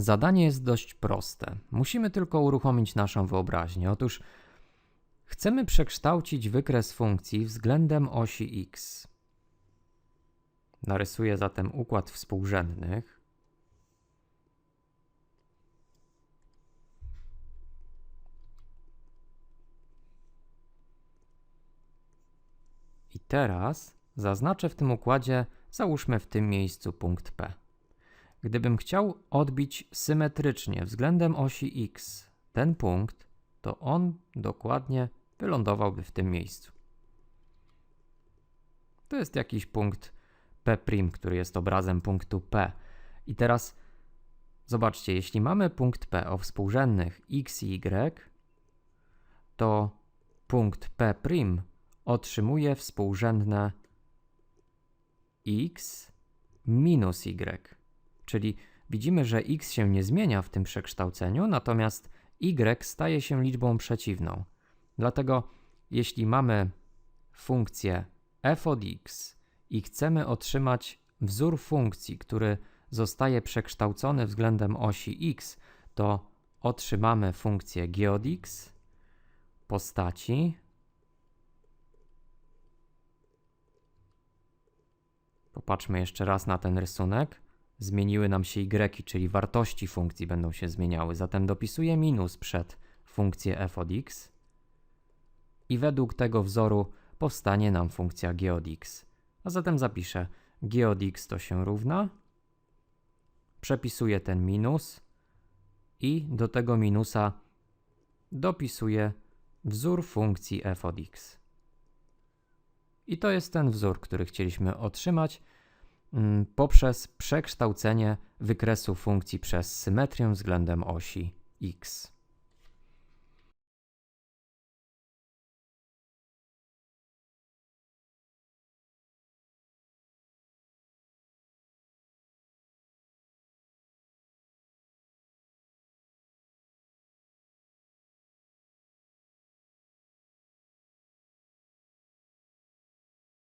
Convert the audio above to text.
Zadanie jest dość proste. Musimy tylko uruchomić naszą wyobraźnię. Otóż chcemy przekształcić wykres funkcji względem osi x. Narysuję zatem układ współrzędnych. I teraz zaznaczę w tym układzie, załóżmy w tym miejscu punkt P. Gdybym chciał odbić symetrycznie względem osi x ten punkt, to on dokładnie wylądowałby w tym miejscu. To jest jakiś punkt P', który jest obrazem punktu P. I teraz zobaczcie, jeśli mamy punkt P o współrzędnych x i y, to punkt P' otrzymuje współrzędne x minus y. Czyli widzimy, że x się nie zmienia w tym przekształceniu, natomiast y staje się liczbą przeciwną. Dlatego jeśli mamy funkcję f od x i chcemy otrzymać wzór funkcji, który zostaje przekształcony względem osi x, to otrzymamy funkcję g od x postaci Popatrzmy jeszcze raz na ten rysunek. Zmieniły nam się y, czyli wartości funkcji będą się zmieniały. Zatem dopisuję minus przed funkcję f od x i według tego wzoru powstanie nam funkcja g od x. A zatem zapiszę g od x to się równa, przepisuję ten minus i do tego minusa dopisuję wzór funkcji f od x. I to jest ten wzór, który chcieliśmy otrzymać poprzez przekształcenie wykresu funkcji przez symetrię względem osi x.